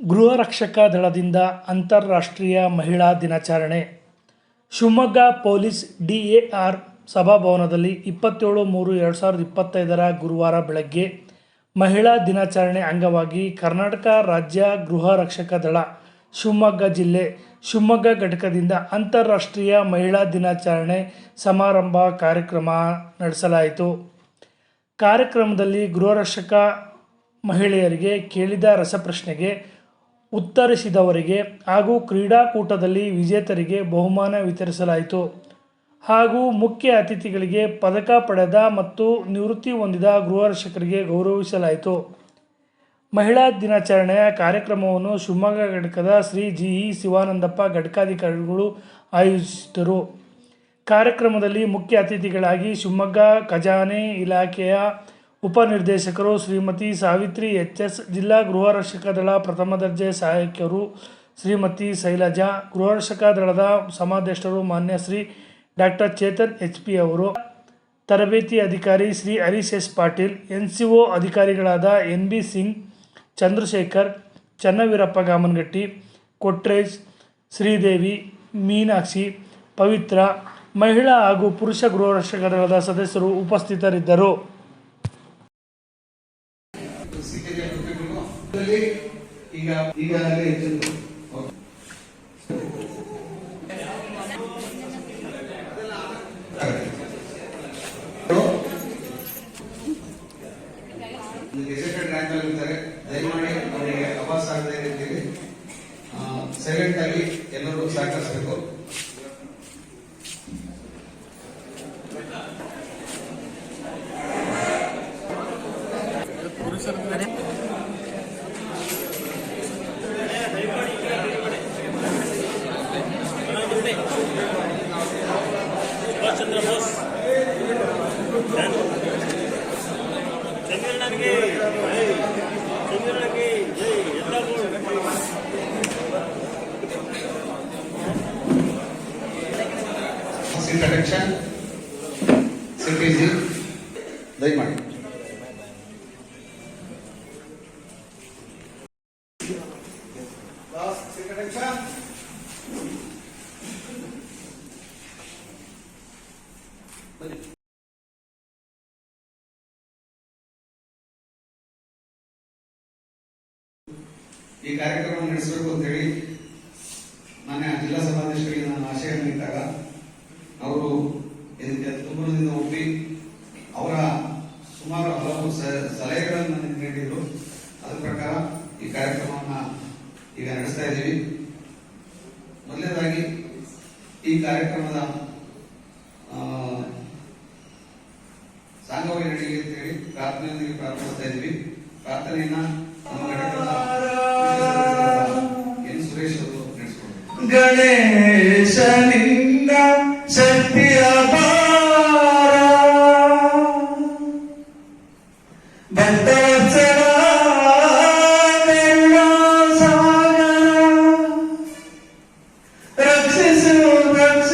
ಗೃಹ ರಕ್ಷಕ ದಳದಿಂದ ಅಂತಾರಾಷ್ಟ್ರೀಯ ಮಹಿಳಾ ದಿನಾಚರಣೆ. ಶಿವಮೊಗ್ಗ ಪೊಲೀಸ್ ಡಿಎಆರ್ ಸಭಾಭವನದಲ್ಲಿ ಇಪ್ಪತ್ತೇಳು ಮೂರು ಎರಡು ಸಾವಿರದ ಇಪ್ಪತ್ತೈದರ ಗುರುವಾರ ಬೆಳಗ್ಗೆ ಮಹಿಳಾ ದಿನಾಚರಣೆ ಅಂಗವಾಗಿ ಕರ್ನಾಟಕ ರಾಜ್ಯ ಗೃಹ ರಕ್ಷಕ ದಳ, ಶಿವಮೊಗ್ಗ ಜಿಲ್ಲೆ, ಶಿವಮೊಗ್ಗ ಘಟಕದಿಂದ ಅಂತಾರಾಷ್ಟ್ರೀಯ ಮಹಿಳಾ ದಿನಾಚರಣೆ ಸಮಾರಂಭ ಕಾರ್ಯಕ್ರಮ ನಡೆಸಲಾಯಿತು. ಕಾರ್ಯಕ್ರಮದಲ್ಲಿ ಗೃಹರಕ್ಷಕ ಮಹಿಳೆಯರಿಗೆ ಕೇಳಿದ ರಸಪ್ರಶ್ನೆಗೆ ಉತ್ತರಿಸಿದವರಿಗೆ ಹಾಗೂ ಕ್ರೀಡಾಕೂಟದಲ್ಲಿ ವಿಜೇತರಿಗೆ ಬಹುಮಾನ ವಿತರಿಸಲಾಯಿತು. ಹಾಗೂ ಮುಖ್ಯ ಅತಿಥಿಗಳಿಗೆ ಪದಕ ಪಡೆದ ಮತ್ತು ನಿವೃತ್ತಿ ಹೊಂದಿದ ಗೃಹರಕ್ಷಕರಿಗೆ ಗೌರವಿಸಲಾಯಿತು. ಮಹಿಳಾ ದಿನಾಚರಣೆಯ ಕಾರ್ಯಕ್ರಮವನ್ನು ಶಿವಮೊಗ್ಗ ಘಟಕದ ಶ್ರೀ ಜಿ ಇ ಶಿವಾನಂದಪ್ಪ ಘಟಕಾಧಿಕಾರಿಗಳು ಆಯೋಜಿಸಿದರು ಕಾರ್ಯಕ್ರಮದಲ್ಲಿ ಮುಖ್ಯ ಅತಿಥಿಗಳಾಗಿ ಶಿವಮೊಗ್ಗ ಖಜಾನೆ ಇಲಾಖೆಯ ಉಪನಿರ್ದೇಶಕರು ಶ್ರೀಮತಿ ಸಾವಿತ್ರಿ ಎಚ್ ಎಸ್ ಜಿಲ್ಲಾ ಗೃಹರಕ್ಷಕ ದಳ ಪ್ರಥಮ ದರ್ಜೆ ಸಹಾಯಕಿಯರು ಶ್ರೀಮತಿ ಶೈಲಜಾ ಗೃಹರಕ್ಷಕ ದಳದ ಸಮಾದೇಷ್ಟರು ಮಾನ್ಯ Shri doctor Chetan H P ಅವರು, ತರಬೇತಿ ಅಧಿಕಾರಿ Shri Harish S Patil N C O ಅಧಿಕಾರಿಗಳಾದ ಎನ್ ಬಿ ಸಿಂಗ್, ಚಂದ್ರಶೇಖರ್, ಚನ್ನವೀರಪ್ಪ ಗಾಮನಗಟ್ಟಿ ಕೊಟ್ರೇಜ್ ಶ್ರೀದೇವಿ, ಮೀನಾಕ್ಷಿ, ಪವಿತ್ರ, ಮಹಿಳಾ ಹಾಗೂ ಪುರುಷ ಗೃಹರಕ್ಷಕ ದಳದ ಸದಸ್ಯರು ಉಪಸ್ಥಿತರಿದ್ದರು. ಇದರಲ್ಲಿ ಈಗ, ಈಗಾಗಲೇ ಹೆಚ್ಚಿನ ಗೆಜೆಟೆಡ್ ರ್ಯಾಂಕ್ ಅಲ್ಲಿ ದಯಮಾಡಿ ಅವರಿಗೆ ಅಭಾಸ ಆಗದೆ ರೀತಿಯಲ್ಲಿ ಸೈಲೆಂಟ್ ಆಗಿ ಎಲ್ಲರೂ ಸಹಕರಿಸಬೇಕು. ಈ ಕಾರ್ಯಕ್ರಮ ನಡೆಸಬೇಕು ಅಂತ ಹೇಳಿ ಮಾನ್ಯ ಜಿಲ್ಲಾ ಸಭಾಧ್ಯಕ್ಷರಿಗೆ ನಾನು ಆಶಯ ನೀಡಿದಾಗ ಅವರು ಇದಕ್ಕೆ ತುಂಬದಿಂದ ಒಪ್ಪಿ ಅವರ ಸುಮಾರು ಹಲವು ಸಲಹೆಗಳನ್ನು ನನಗೆ ನೀಡಿದರು. ಅದರ ಪ್ರಕಾರ ಈ ಕಾರ್ಯಕ್ರಮವನ್ನು ಈಗ ನಡೆಸ್ತಾ ಇದ್ದೀವಿ. ಮೊದಲನೇದಾಗಿ ಈ ಕಾರ್ಯಕ್ರಮದ ಸಾಂಗವಾಗಿ ನಡೆಯಲಿ ಅಂತೇಳಿ ಪ್ರಾರ್ಥನೆಯೊಂದಿಗೆ ಪ್ರಾರಂಭಿಸ್ತಾ ಇದ್ದೀವಿ. ಪ್ರಾರ್ಥನೆಯನ್ನ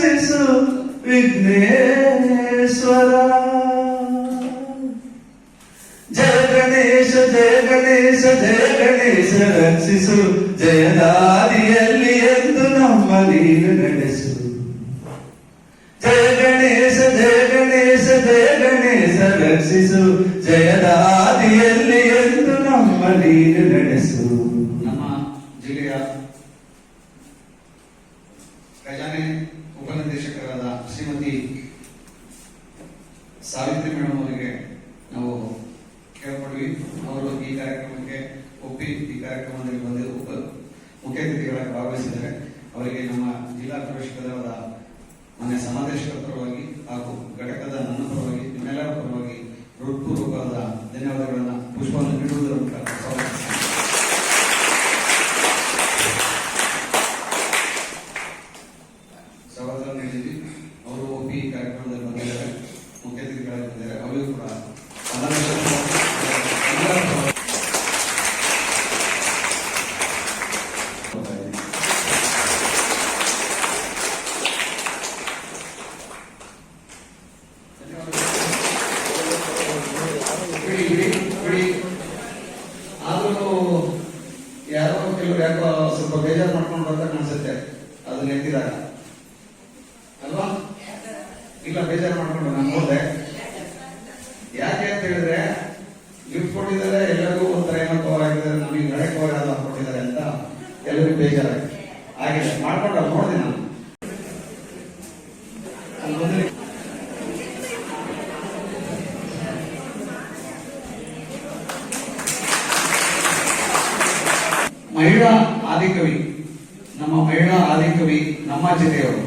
ರಕ್ಷಿಸು ವಿಘ್ನೇಶ್ವರ ಜಯ ಗಣೇಶ ಜಯ ಗಣೇಶ ಜಯ ಗಣೇಶ ರಕ್ಷಿಸು ಜಯದಾದಿಯಲ್ಲಿ ಎಂದು ನಮ್ಮ ನೀನು ನಡೆಸು ಜಯ ಗಣೇಶ ಜಯ ಗಣೇಶ ಜಯ ಗಣೇಶ ರಕ್ಷಿಸು ಜಯದಾದಿಯಲ್ಲಿ ಎಂದು ನಮ್ಮ ನೀನು ನಡೆಸು ಮಹಿಳಾ ಆದಿಕವಿ ನಮ್ಮ ಮಹಿಳಾ ಆದಿಕವಿ ನಮ್ಮ ಜಿಲ್ಲೆಯವರು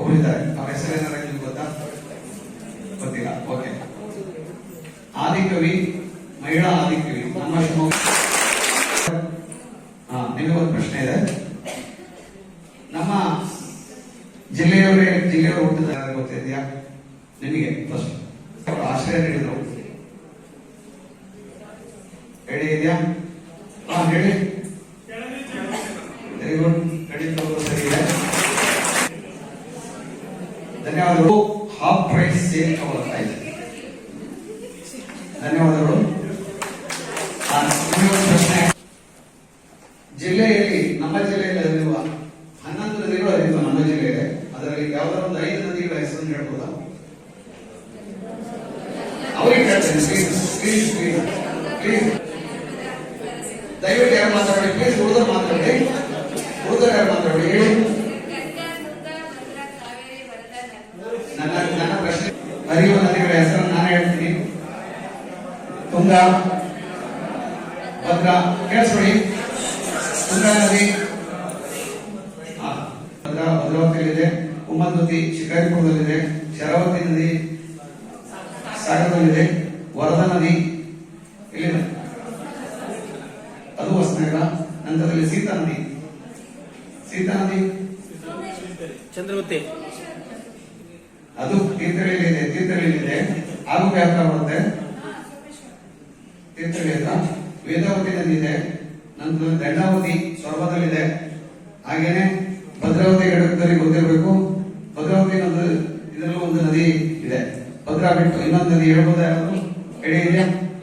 ಒಬ್ಬರಿದ್ದಾರೆ. ಅವರ ಹೆಸರೇನಾರ ವೇದ. ವೇದಾವತಿನಲ್ಲಿದೆ ನಂತರ ದಂಡಾವತಿ ಸ್ವರ್ವದಲ್ಲಿದೆ. ಹಾಗೇನೆ ಭದ್ರಾವತಿ ಘಟಕದಲ್ಲಿ ಗೊತ್ತಿರಬೇಕು ಭದ್ರಾವತಿ ನದಿ ಇದರಲ್ಲೂ ಒಂದು ನದಿ ಇದೆ. ಭದ್ರಾ ಬಿಟ್ಟು ಇನ್ನೊಂದು ನದಿ ಹೇಳ್ಬೋದಾ ಯಾರು ಇದೆ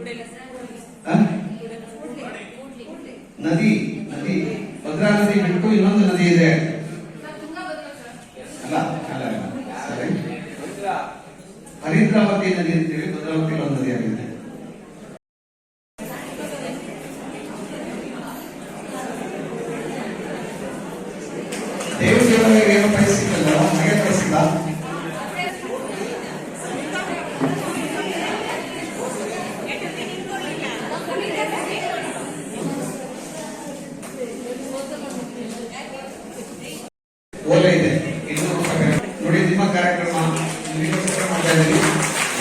మీడియా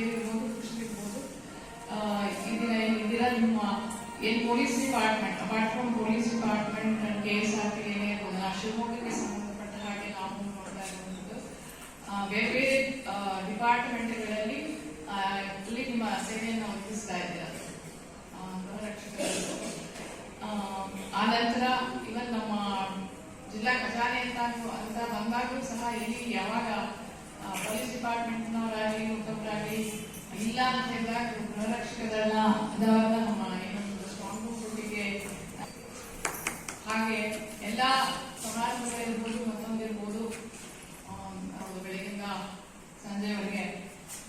ಇರ್ಬೋದು ಕೃಷ್ಣ ಇರ್ಬೋದು ನಿಮ್ಮ ಏನು police department apart from police department K S R P ಏನೇ ಇರ್ಬೋದು ಆ ಶಿವಮೊಗ್ಗಕ್ಕೆ ಸಂಬಂಧಪಟ್ಟ ಹಾಗೆ ನಾವು ನೋಡ್ತಾ ಇರುವಂಥದ್ದು ಬೇರೆ ಬೇರೆ ಡಿಪಾರ್ಟ್ಮೆಂಟ್ಗಳಲ್ಲಿ ಇಲ್ಲಿ ನಿಮ್ಮ ಸೇವೆಯನ್ನು ಒದಗಿಸ್ತಾ ಇದ್ದೀರಾ ಗೃಹರಕ್ಷಕರು ಆ ನಂತರ ಇವನ್ ನಮ್ಮ ಜಿಲ್ಲಾ ಖಜಾನೆ ಅಂತ ಅಂತ ಬಂದಾಗಲೂ ಸಹ ಇಲ್ಲಿ ಯಾವಾಗ ಪೊಲೀಸ್ ಡಿಪಾರ್ಟ್ಮೆಂಟ್ನವರಾಗಲಿ ಉತ್ತಮರಾಗಲಿ ಇಲ್ಲ ಅಂತ ಹೇಳಿದಾಗ ಗೃಹರಕ್ಷಕರನ್ನ ಅದವನ್ನ ನಮ್ಮ ಏನೊಂದು ಸ್ಟ್ರಾಂಗ್ ರೂಟಿಗೆ ಹಾಗೆ ಎಲ್ಲ ಸಮಾರಂಭಗಳಿರ್ಬೋದು ಮತ್ತೊಂದಿರ್ಬೋದು ಬೆಳಗಿಂದ ಸಂಜೆವರೆಗೆ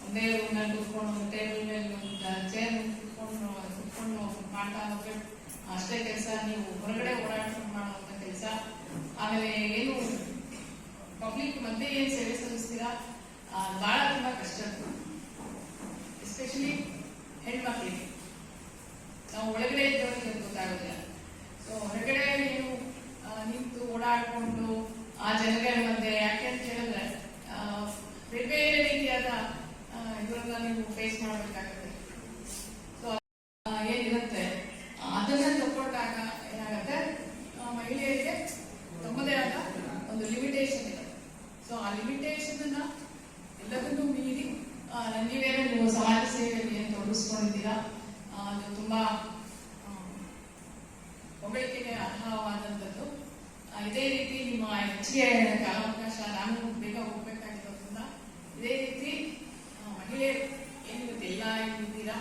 ಒಂದೇ ರೂಮ್ನಲ್ಲಿ ಕೂತ್ಕೊಂಡು, ಒಂದು ಟೇಬಲ್ ಮೇಲೆ ಒಂದು ಚೇರ್ ಕೂತ್ಕೊಂಡು ಕೂತ್ಕೊಂಡು ಮಾಡ್ತಾ ಹೋದ್ರೆ ಅಷ್ಟೇ ಕೆಲಸ, ನೀವು ಹೊರಗಡೆ ಓಡಾಡ್ಕೊಂಡು ಮಾಡುವಂಥ ಕೆಲಸ. ಆಮೇಲೆ ಏನು ಪಬ್ಲಿಕ್ ಮತ್ತೆ ಏನ್ ಸೇವೆ ಸಲ್ಲಿಸ್ತೀರಾ ಬಹಳ ತುಂಬಾ ಕಷ್ಟ ಎಸ್ಪೆಷಲಿ ಹೆಣ್ಮಕ್ಳಿಗೆ ನಾವು ಒಳಗಡೆ ಇದ್ದವರಿಗೆ ಅದು ಗೊತ್ತಾಗೋದಿಲ್ಲ ಸೊ ಹೊರಗಡೆ ನೀವು ಆ, ನಿಂತು ಓಡಾಡ್ಕೊಂಡು ಆ ಜನಗಳ ಮಧ್ಯೆ ಯಾಕೆ ಅಂತ ಹೇಳಿದ್ರೆ ಆ, ಬೇರೆ ಬೇರೆ ರೀತಿಯಾದ ಆ, ಇದ್ರನ್ನ ನೀವು ಫೇಸ್ ಮಾಡಬೇಕಾಗುತ್ತೆ ಸೊ ಏನಿರುತ್ತೆ ಆ, ಅದನ್ನ ತಗೊಂಡಾಗ ಏನಾಗುತ್ತೆ ಆ, ಮಹಿಳೆಯರಿಗೆ ತಮ್ಮದೇ ಆದ ಒಂದು ಲಿಮಿಟೇಷನ್ ಇದೆ ಸೊ ಆ ಲಿಮಿಟೇಷನ್ ಅನ್ನ ಎಲ್ಲದನ್ನೂ ಮೀರಿ ಆ, ನೀವೇನೋ ನೀವು ಸಮಾಜ ಸೇವೆಯಲ್ಲಿ ಏನು ತೊಡಗಿಸ್ಕೊಂಡಿದ್ದೀರಾ ಆ, ಅದು ತುಂಬಾ ಆ, ಹೊಗಳಿಕೆಗೆ ಅರ್ಹವಾದಂಥದ್ದು ಆ, ಇದೇ ರೀತಿ ನಿಮ್ಮ ಹೆಚ್ಚಿಗೆ ಕಾಲಾವಕಾಶ ನಾನು ಬೇಗ ಹೋಗ್ಬೇಕಾಗಿರೋದ್ರಿಂದ ಇದೇ ರೀತಿ ಆ, ಮಹಿಳೆಯರು ಏನಿರುತ್ತೆ ಎಲ್ಲ ಇದ್ದೀರಾ?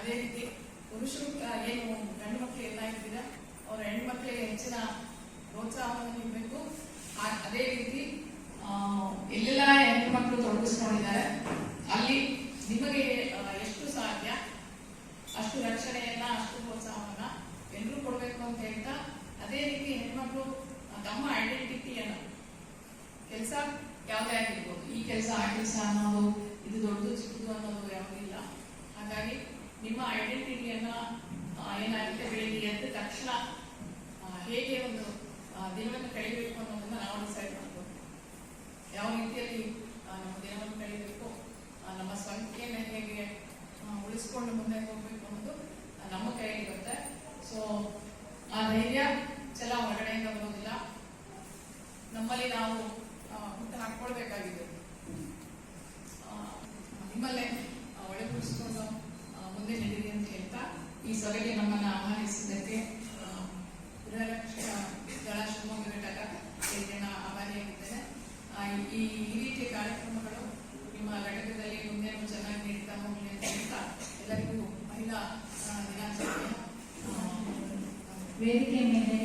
ಅದೇ ರೀತಿ ಪುರುಷರು ಏನು ಗಂಡು ಮಕ್ಕಳು ಎಲ್ಲ ಇದ್ದೀರಾ? ಅವರ ಹೆಣ್ಮಕ್ಳಿಗೆ ಹೆಚ್ಚಿನ ಪ್ರೋತ್ಸಾಹವನ್ನು ನೀಡಬೇಕು. ಅದೇ ರೀತಿ ಎಲ್ಲೆಲ್ಲ ಹೆಣ್ಮಕ್ಳು ತೊಡಗಿಸ್ಕೊಂಡಿದ್ದಾರೆ, ಅಲ್ಲಿ ನಿಮಗೆ ಎಷ್ಟು ಸಾಧ್ಯ? ಅಷ್ಟು ರಕ್ಷಣೆಯನ್ನ, ಅಷ್ಟು ಪ್ರೋತ್ಸಾಹವನ್ನ ಎಲ್ಲರೂ ಕೊಡ್ಬೇಕು ಅಂತ ಹೇಳ್ತಾ, ಅದೇ ರೀತಿ ಹೆಣ್ಮಕ್ಳು ತಮ್ಮ ಐಡೆಂಟಿಟಿಯನ್ನ ಕೆಲಸ ಯಾವುದೇ ಆಗಿರ್ಬೋದು, ಈ ಕೆಲಸ ಆ ಕೆಲಸ ಅನ್ನೋದು, ಇದು ದೊಡ್ಡದು ಚಿಕ್ಕದು ಅನ್ನೋದು ಹಾಗಾಗಿ ನಿಮ್ಮ ಐಡೆಂಟಿಟಿಯನ್ನ ಏನಾಗುತ್ತೆ ಬೆಳಿಗ್ಗೆ ಎದ್ದ ತಕ್ಷಣ ಹೇಗೆ ಒಂದು ದಿನವನ್ನು ಕಳಿಬೇಕು ಅನ್ನೋದನ್ನ ನಾವು ಡಿಸೈಡ್ ಮಾಡ್ಬೋದು. ಯಾವ ರೀತಿಯಲ್ಲಿ ನಮ್ಮ ದಿನವನ್ನು ಕಳಿಬೇಕು ನಮ್ಮ ಸ್ವಂತಿಕೆಯನ್ನು ಹೇಗೆ ಉಳಿಸ್ಕೊಂಡು ಮುಂದೆ ಹೋಗ್ಬೇಕು ಅನ್ನೋದು ನಮ್ಮ ನಮ್ಮ ಇರುತ್ತೆ ಸೊ ಆ ಧೈರ್ಯ ಚಲ ಹೊರಗಡೆಯಿಂದ ಬರೋದಿಲ್ಲ. ನಮ್ಮಲ್ಲಿ ನಾವು ಹುಟ್ಟು ಹಾಕೊಳ್ಬೇಕಾಗಿದೆ ನಿಮ್ಮಲ್ಲೇ. ಮುಂದೆ ನಡೀರಿ ಅಂತ ಹೇಳ್ತಾ, ಈ ಸಭೆಗೆ ನಮ್ಮನ್ನು ಆಹ್ವಾನಿಸಿದ್ದಕ್ಕೆ ಗೃಹರಕ್ಷಕ ದಳ ಶಿವಮೊಗ್ಗ ಘಟಕ ಇದನ್ನ ಆಭಾರಿಯಾಗಿದ್ದೇನೆ ಈ ಈ ರೀತಿಯ ಕಾರ್ಯಕ್ರಮಗಳು ನಿಮ್ಮ ಘಟಕದಲ್ಲಿ ಮುಂದೆ ಚೆನ್ನಾಗಿ ನಡೀತಾ ಹೋಗಲಿ ಅಂತ ಹೇಳ್ತಾ, ಎಲ್ಲರಿಗೂ ಮಹಿಳಾ ದಿನಾಚರಣೆಯ ವೇದಿಕೆ ಮೇಲೆ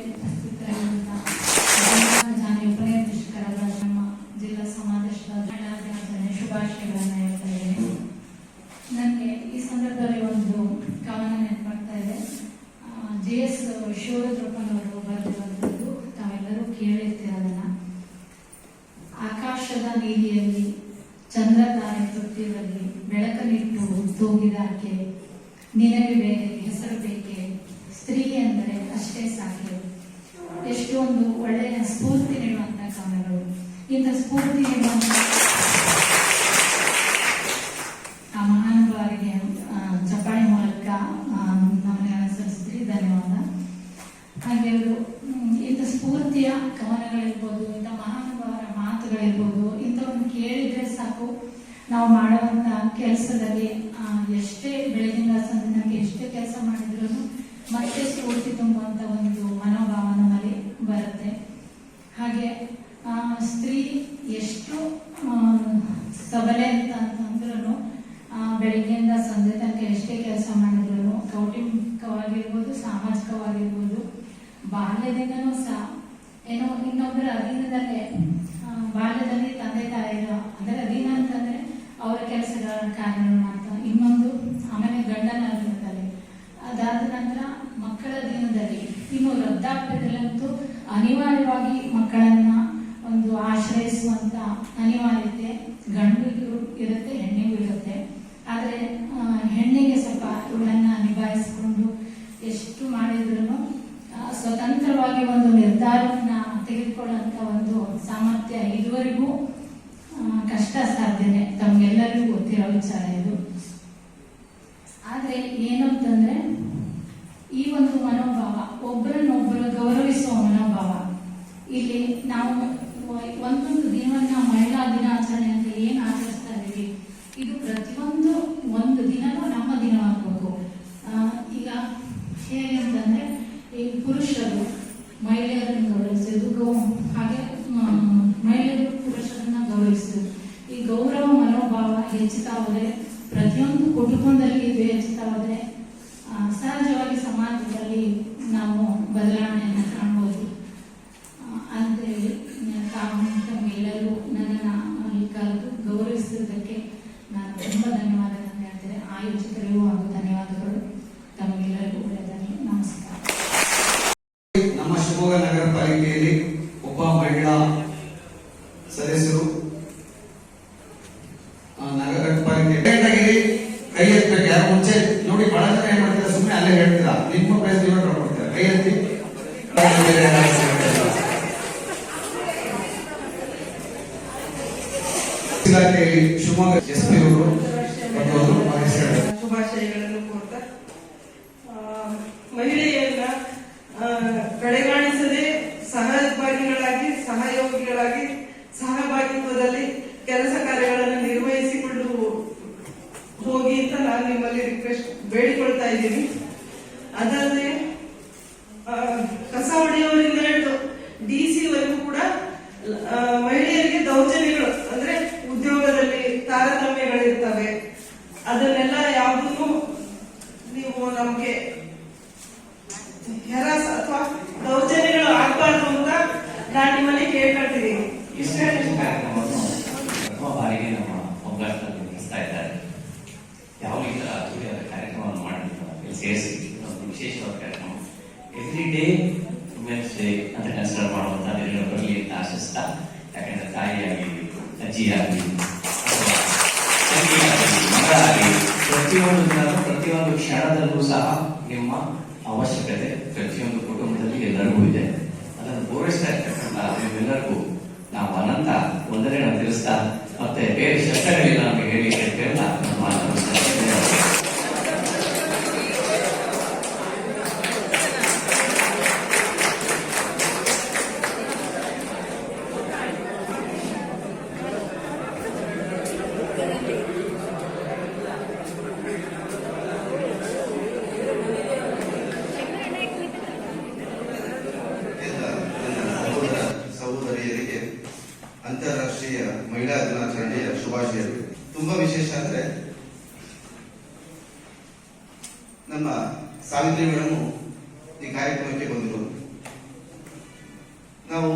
ಅಷ್ಟೇ ಸಾಕೆ ಎಷ್ಟೊಂದು ಒಳ್ಳೆಯ ಸ್ಫೂರ್ತಿ ನೀಡುವಂತ ಕವನಗಳು ಇಂಥ ಸ್ಫೂರ್ತಿ ನೀಡುವಂತ some kind ಹಾಗಾಗಿ ಪ್ರತಿಯೊಂದು ದಿನ ಪ್ರತಿಯೊಂದು ಕ್ಷಣದಲ್ಲೂ ಸಹ ನಿಮ್ಮ ಅವಶ್ಯಕತೆ ಪ್ರತಿಯೊಂದು ಕುಟುಂಬದಲ್ಲಿ ಎಲ್ಲರಿಗೂ ಇದೆ. ಅದನ್ನು ಪೂರೈಸ್ತಾ ಇರ್ತಕ್ಕಂಥ ನಿಮ್ಮೆಲ್ಲರಿಗೂ ನಾವು ಅನಂತ ಒಂದನೇನ ತಿಳಿಸ್ತಾ ಮತ್ತೆ ಬೇರೆ ಶಸ್ತ್ರಗಳಿಲ್ಲ ನಮಗೆ ಹೇಳಿ ಅಂತ ನಾವು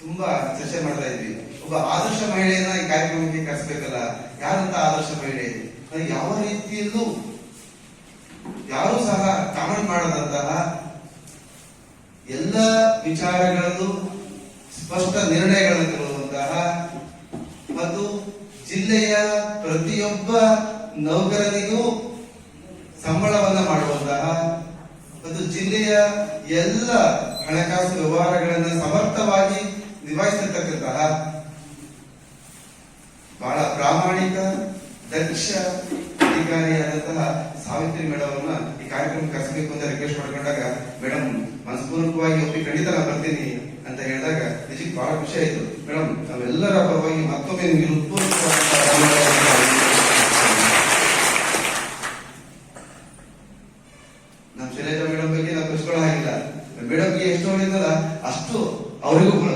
ತುಂಬಾ ಚರ್ಚೆ ಮಾಡ್ತಾ ಇದ್ವಿ. ಒಬ್ಬ ಆದರ್ಶ ಮಹಿಳೆಯನ್ನ ಈ ಕಾರ್ಯಕ್ರಮಕ್ಕೆ ಕರೆಸ್ಬೇಕಲ್ಲ? ಯಾರಂತ ಆದರ್ಶ ಮಹಿಳೆ? ಯಾವ ರೀತಿಯಲ್ಲೂ ಯಾರು ಸಹ ಕಾಮೆಂಟ್ ಮಾಡದಂತಹ ಎಲ್ಲ ವಿಚಾರಗಳನ್ನು ಸ್ಪಷ್ಟ ನಿರ್ಣಯಗಳನ್ನು ತಗೊಳ್ಳುವಂತಹ ಮತ್ತು ಜಿಲ್ಲೆಯ ಪ್ರತಿಯೊಬ್ಬ ನೌಕರನಿಗೂ ಸಂಬಳವನ್ನ ಮಾಡುವಂತಹ ಮತ್ತು ಜಿಲ್ಲೆಯ ಎಲ್ಲ ಹಣಕಾಸು ವ್ಯವಹಾರಗಳನ್ನು ಸಮರ್ಥವಾಗಿ ನಿಭಾಯಿಸಿರ್ತಕ್ಕಂತಹ ಬಹಳ ಪ್ರಾಮಾಣಿಕ, ದಕ್ಷ ಅಧಿಕಾರಿಯಾದಂತಹ ಸಾವಿತ್ರಿ ಮೇಡಮ್ ಅವರನ್ನ ಈ ಕಾರ್ಯಕ್ರಮ ಕರೆಸಬೇಕು ಅಂತ ರಿಕ್ವೆಸ್ಟ್ ಮಾಡ್ಕೊಂಡಾಗ ಮೇಡಮ್ ಮನಸ್ಪೂರ್ವಕವಾಗಿ ಒಪ್ಪಿ ಖಂಡಿತ ನಾನು ಬರ್ತೀನಿ ಅಂತ ಹೇಳಿದಾಗ ನಿಜಕ್ಕೆ ಬಹಳ ಖುಷಿ ಆಯಿತು. ಮೇಡಮ್ ನಾವೆಲ್ಲರ ಪರವಾಗಿ ಮತ್ತೊಮ್ಮೆ ನಿಮಗೆ ಎಷ್ಟು ನೋಡಿದಾರ ಅಷ್ಟು ಅವರಿಗೂ ಕೂಡ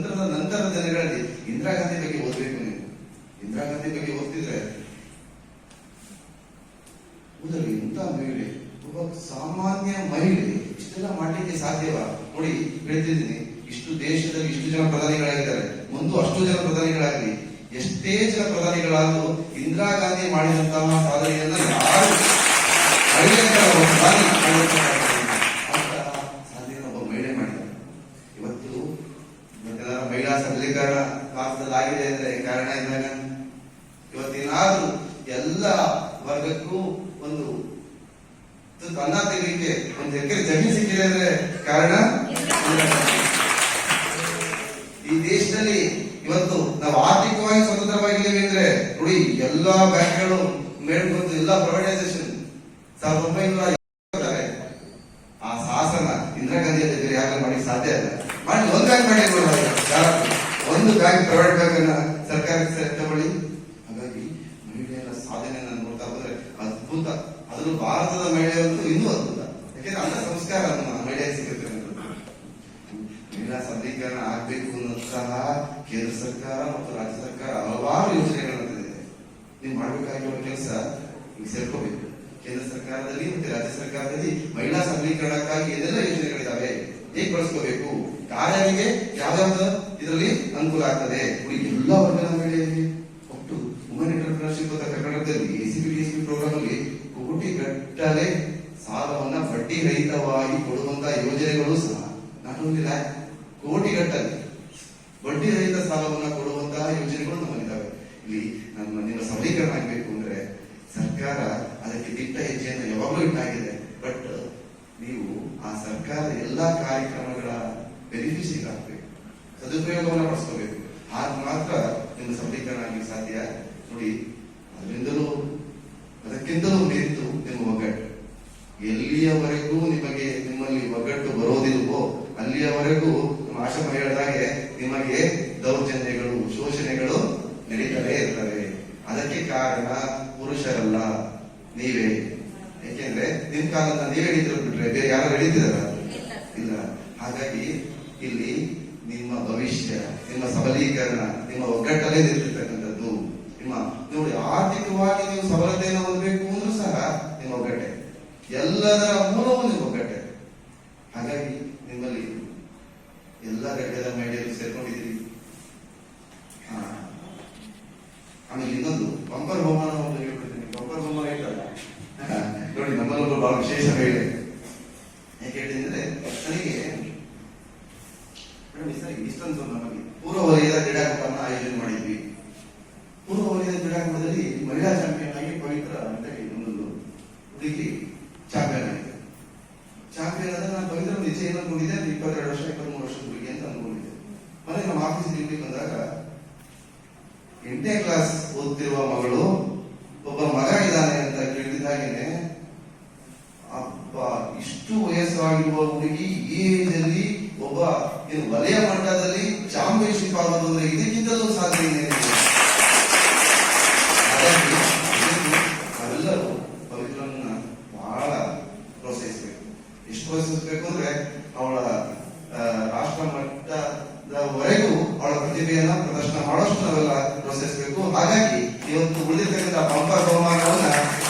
ಸ್ವತಂತ್ರದ ನಂತರದ ದಿನಗಳಲ್ಲಿ ಇಂದಿರಾ ಗಾಂಧಿ ಬಗ್ಗೆ ಓದಬೇಕು ನೀವು. ಇಂದಿರಾ ಬಗ್ಗೆ ಓದ್ತಿದ್ರೆ ಉದರಿ ಇಂಥ ಮಹಿಳೆ, ಒಬ್ಬ ಸಾಮಾನ್ಯ ಮಹಿಳೆ, ಇಷ್ಟೆಲ್ಲ ಮಾಡಲಿಕ್ಕೆ ಸಾಧ್ಯವ? ನೋಡಿ, ಹೇಳ್ತಿದ್ದೀನಿ. ಇಷ್ಟು ದೇಶದಲ್ಲಿ ಇಷ್ಟು ಜನ ಪ್ರಧಾನಿಗಳಾಗಿದ್ದಾರೆ. ಒಂದು ಅಷ್ಟು ಜನ ಪ್ರಧಾನಿಗಳಾಗಲಿ. ಎಷ್ಟೇ ಜನ ಪ್ರಧಾನಿಗಳಾದರೂ ಇಂದಿರಾ ಗಾಂಧಿ ಮಾಡಿದಂತಹ ಸಾಧನೆಯನ್ನ ಯಾರು ಪ್ರಧಾನಿ ಜಮೀನು ಅಂದ್ರೆ ಕಾರಣ? ಈ ದೇಶದಲ್ಲಿ ಇವತ್ತು ನಾವು ಆರ್ಥಿಕವಾಗಿ ಸ್ವತಂತ್ರವಾಗಿದ್ದೇವೆ ಅಂದ್ರೆ ನೋಡಿ, ಎಲ್ಲಾ ಬ್ಯಾಂಕ್ಗಳು ಮೇಲ್ಬಂದು ಎಲ್ಲಾ ಪ್ರೈವೇಟೈಸೇಷನ್ ಸಾವಿರದ ಒಂಬೈನೂರ ನಮ್ಮ ನಿಮ್ಮ ಸಬಲೀಕರಣ ಆಗಬೇಕು ಅಂದ್ರೆ ಸರ್ಕಾರ ಅದಕ್ಕೆ ದಿಟ್ಟ ಹೆಜ್ಜೆಯನ್ನು ಯಾವಾಗಲೂ ಇಟ್ಟಾಗಿದೆ. ಬಟ್ ನೀವು ಆ ಸರ್ಕಾರ ಎಲ್ಲಾ ಕಾರ್ಯಕ್ರಮಗಳ ಬೆನಿಫಿಷಿಯರ್ ಆಗ್ಬೇಕು. ಸದುಪಯೋಗವನ್ನು ಪಡಿಸ್ಕೋಬೇಕು. ಆಗ ಮಾತ್ರ ನಿಮ್ಮ ಸಬಲೀಕರಣ ಆಗಲಿಕ್ಕೆ ಸಾಧ್ಯ. ನೋಡಿ, ಅದರಿಂದಲೂ, ಅದಕ್ಕಿಂತಲೂ ಮೇತ್ತು ನಿಮ್ಮ ಒಗ್ಗಟ್ಟು. ಎಲ್ಲಿಯವರೆಗೂ ನಿಮಗೆ ನಿಮ್ಮಲ್ಲಿ ಒಗ್ಗಟ್ಟು ಬರೋದಿಲ್ವೋ, ಅಲ್ಲಿಯವರೆಗೂ ನಮ್ಮ ಆಶಮ ಹೇಳಿದಾಗೆ ನಿಮಗೆ ದೌರ್ಜನ್ಯಗಳು ಶೋಷಣೆಗಳು ನಡೀತಲೇ ಇರ್ತವೆ ಅದಕ್ಕೆ ಕಾರಣ ಪುರುಷರಲ್ಲ ನೀವೇ ಯಾಕೆಂದ್ರೆ ನಿಮ್ ಕಾಲನ್ನ ನೀವೇ ಹಿಡಿದ್ರು ಬಿಟ್ರೆ ಬೇರೆ ಯಾರು ಹಿಡಿತಿದಾರ ಇಲ್ಲ. ಹಾಗಾಗಿ ಇಲ್ಲಿ ನಿಮ್ಮ ಭವಿಷ್ಯ ನಿಮ್ಮ ಸಬಲೀಕರಣ ನಿಮ್ಮ ಒಗ್ಗಟ್ಟಲ್ಲೇ ನಿಂತಿರ್ತಕ್ಕಂಥದ್ದು ನಿಮ್ಮ ನೋಡಿ ಆರ್ಥಿಕವಾಗಿ ನೀವು ಸಬಲತೆಯನ್ನು ಹೊಂದಬೇಕು ಅಂದ್ರೂ ಸಹ ನಿಮ್ಮ ಒಗ್ಗಟ್ಟೆ. ಎಲ್ಲದರ ಮೂಲವೂ ನಿಮ್ಮ ಒಗ್ಗಟ್ಟೆ. ಹಾಗಾಗಿ ನಿಮ್ಮಲ್ಲಿ ಎಲ್ಲ ಗಡ್ಡದ ಮಹಿಳೆಯರು ಸೇರ್ಕೊಂಡಿದ್ದೀರಿ. ಆಮೇಲೆ ಇನ್ನೊಂದು ಪಂಪರ್ ಬಹುಮಾನ ಒಂದು ಹೇಳ್ಬಿಡ್ತೀನಿ ಬಂಪರ್ ಬಹುಮಾನ ಇಟ್ಟಲ್ಲ ಹಾ, ನೋಡಿ ನಮ್ಮಲ್ಲೊಬ್ಬರು ಬಹಳ ವಿಶೇಷ ಮಹಿಳೆ ಯಾಕೆ ಹೇಳಿದ್ರೆ ನನಗೆ ಮೇಡಮ್ ಸರ್ ಇಷ್ಟೊಂದು ನಮಗೆ ಪೂರ್ವ ವಲಯದ ಕ್ರೀಡಾಕೂಟವನ್ನು ಆಯೋಜನೆ ಮಾಡಿದ್ವಿ ಪೂರ್ವ ವಲಯದ ಕ್ರೀಡಾಕೂಟದಲ್ಲಿ ಮಹಿಳಾ ಚಾಂಪಿಯನ್ ಆಗಿ ಪವಿತ್ರ ಅಂತ ಹೇಳಿ ಒಂದೊಂದು ಹುಡುಗಿ ಚಾಂಪಿಯನ್ ಆಗಿದೆ ಚಾಂಪಿಯನ್ ಆದ್ರೆ ನಾನು ಪವಿತ್ರ ಒಂದು ಇಚ್ಛೆ ಏನು ಅನ್ಕೊಂಡಿದ್ದೆ ಅದು ಇಪ್ಪತ್ತೆರಡು ವರ್ಷ ಇಪ್ಪತ್ಮೂರು ವರ್ಷದ ಹುಡುಗಿ ಅಂತ ಅನ್ಕೊಂಡಿದ್ದೆ ಮನೆ ನಮ್ಮ ಆಫೀಸ್ ಡ್ಯೂಟಿ ಬಂದಾಗ ಎಂಟನೇ ಕ್ಲಾಸ್ ಓದ್ತಿರುವ ಮಗಳು ಒಬ್ಬ ಮಗ ಇದ್ದಾನೆ ಅಂತ ಕೇಳಿದ ಹಾಗೇನೆ ಅಬ್ಬ ಇಷ್ಟು ವಯಸ್ಸಾಗಿರುವ ಹುಡುಗಿ ಈ ಏಜಲ್ಲಿ ಒಬ್ಬ ಏನು ವಲಯ ಮಟ್ಟದಲ್ಲಿ ಚಾಂಪಿಯನ್ಶಿಪ್ ಆಗೋದು ಅಂದ್ರೆ ಇದಕ್ಕಿಂತಲೂ ಸಾಧ್ಯ ಏನಿದೆ ಹಾಗಾಗಿ ಇದನ್ನು ನಾವೆಲ್ಲರೂ ಪವಿತ್ರನ್ನ ಬಹಳ ಪ್ರೋತ್ಸಾಹಿಸಬೇಕು ಎಷ್ಟು ಪ್ರೋತ್ಸಾಹಿಸಬೇಕು ಅಂದ್ರೆ ಅವಳ ಆ, ರಾಷ್ಟ್ರ ಮಟ್ಟದವರೆಗೂ ಅವಳ ಪ್ರತಿಭೆಯನ್ನ ಪ್ರದರ್ಶನ ಮಾಡೋಷ್ಟು ನಾವೆಲ್ಲ ಪ್ರೋತ್ಸಾಹಿಸಬೇಕು ಹಾಗಾಗಿ ಇವತ್ತು ಉಳಿದಿರ್ತಕ್ಕಂಥ ಬಂಪರ್ ಬಹುಮಾನವನ್ನ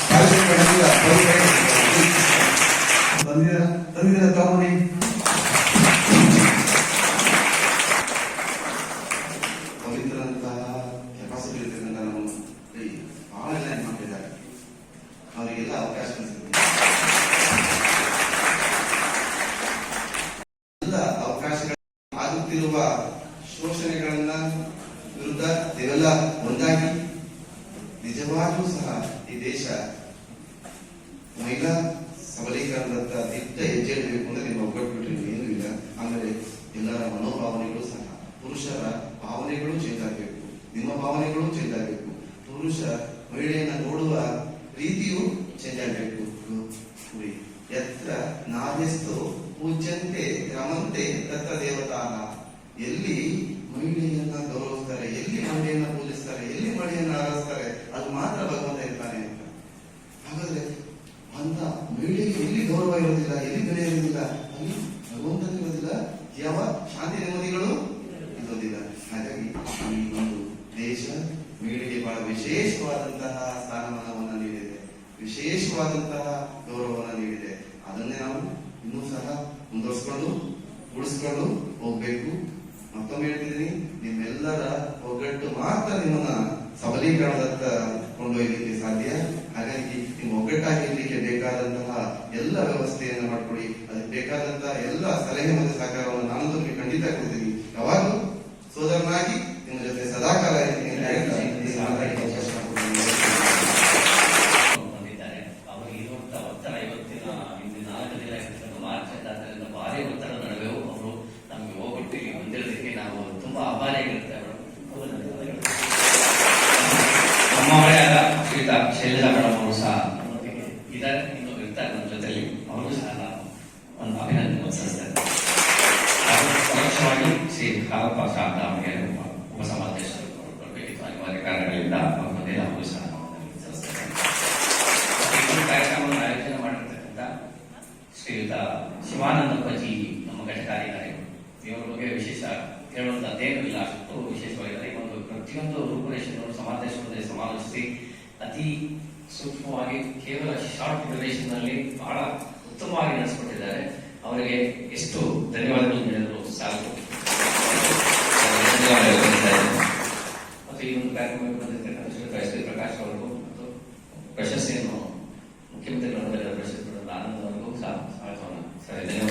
ಕಾರ್ಯಕ್ರಮದಿಂದ ಬಂದಿರ ತಂದಿರ ತಗೊಂಡಿ ಪವಿತ್ರಂತಹ ಕೆಪಾಸಿಟಿ ಇರ್ತಕ್ಕಂಥ ನಮ್ಮ ಈ ಬಹಳ ಜನ ಏನ್ ಮಾಡ್ತಿದ್ದಾರೆ ಅವರಿಗೆಲ್ಲ ಅವಕಾಶ ಸಿಗುತ್ತೆ ಎಲ್ಲ ಅವಕಾಶಗಳು ಆಗುತ್ತಿರುವ ಶೋಷಣೆಗಳನ್ನ ವಿರುದ್ಧ ನೀವೆಲ್ಲ ಒಂದಾಗಿ ನಿಜವಾಗಿಯೂ ಸಹ ಈ ದೇಶ ಮಹಿಳಾ ಸಬಲೀಕರಣದತ್ತ ದಿಟ್ಟ ಹೆಜ್ಜೆ ಇಡಬೇಕು ಅಂದ್ರೆ ನೀವು ಒಗ್ಗಟ್ಟು ಬಿಟ್ಟರೆ ಏನೂ ಇಲ್ಲ ಆಮೇಲೆ ಎಲ್ಲರ ಮನೋಭಾವನೆಗಳು ಸಹ ಪುರುಷರ ಭಾವನೆಗಳು ಚೇಂಜ್ ಆಗಬೇಕು ನಿಮ್ಮ ಭಾವನೆಗಳು ಚೇಂಜ್ ಆಗಬೇಕು. ಪುರುಷ ಮಹಿಳೆಯನ್ನ ನೋಡುವ ರೀತಿಯು ಚೇಂಜ್ ಆಗಬೇಕು. ಎತ್ತ ಎತ್ರ ನಾರ್ಯಸ್ತು ಪೂಜ್ಯಂತೆ ರಮಂತೆ ತತ್ರ ದೇವತಾನ. ಎಲ್ಲಿ ಮಹಿಳೆಯನ್ನ ಗೌರವಿಸ್ತಾರೆ, ಎಲ್ಲಿ ಮಹಿಳೆಯನ್ನ ಪೂಜಿಸ್ತಾರೆ, ಎಲ್ಲಿ ಮಹಿಳೆಯನ್ನ ಆರಾಧಿಸ್ತಾರೆ, ಅದು ಮಾತ್ರ ಭಗವಂತ desagradable. ಕೇವಲ ಶಾರ್ಟ್ ಡ್ಯೂರೇಷನ್ನಲ್ಲಿ ಬಹಳ ಉತ್ತಮವಾಗಿ ನಡೆಸಿಕೊಟ್ಟಿದ್ದಾರೆ ಅವರಿಗೆ ಎಷ್ಟು ಧನ್ಯವಾದಗಳು ನೀಡಲು ಸಾಕು ಮತ್ತು ಈ ಒಂದು ಕಾರ್ಯಕ್ರಮಕ್ಕೆ ಪ್ರಕಾಶ್ ಅವರಿಗೂ ಮತ್ತು ಪ್ರಶಸ್ತಿಯನ್ನು ಮುಖ್ಯಮಂತ್ರಿಗಳ ಪ್ರಶಸ್ತಿ ಆನಂದ ಅವರಿಗೂ ಸಹ ಸ್ವಾಗತವನ್ನು ಸರಿ ಧನ್ಯವಾದ